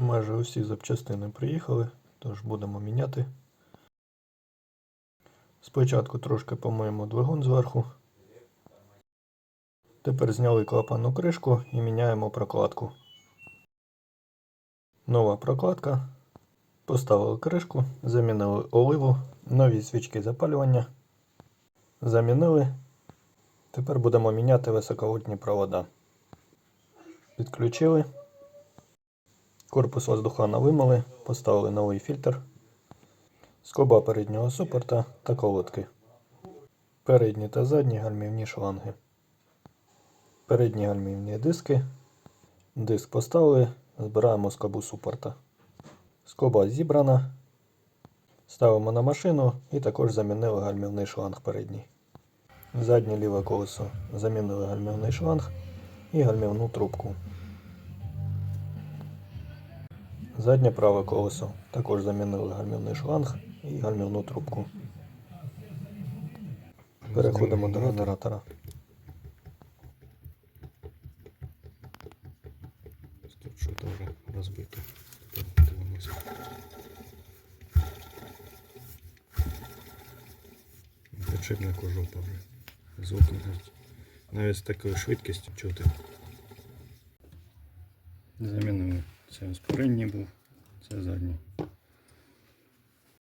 Майже усі запчастини приїхали, тож будемо міняти. Спочатку трошки помиємо двигун зверху. Тепер зняли клапанну кришку і міняємо прокладку. Нова прокладка. Поставили кришку, замінили оливу, нові свічки запалювання. Замінили. Тепер будемо міняти високовольтні провода. Підключили. Корпус воздухана вимили, поставили новий фільтр, скоба переднього супорта та колодки. Передні та задні гальмівні шланги. Передні гальмівні диски. Диск поставили, збираємо скобу супорта. Скоба зібрана. Ставимо на машину і також замінили гальмівний шланг передній. Заднє ліве колесо замінили гальмівний шланг і гальмівну трубку. Заднє праве колесо також замінили гальмівний шланг і гальмівну трубку. Переходимо до генератора. Тут что-то уже разбито. Подивимося. Підшипник у жопа вже. Звук навіть з такою швидкістю чути. Замінили. Це ось передній був, це задній.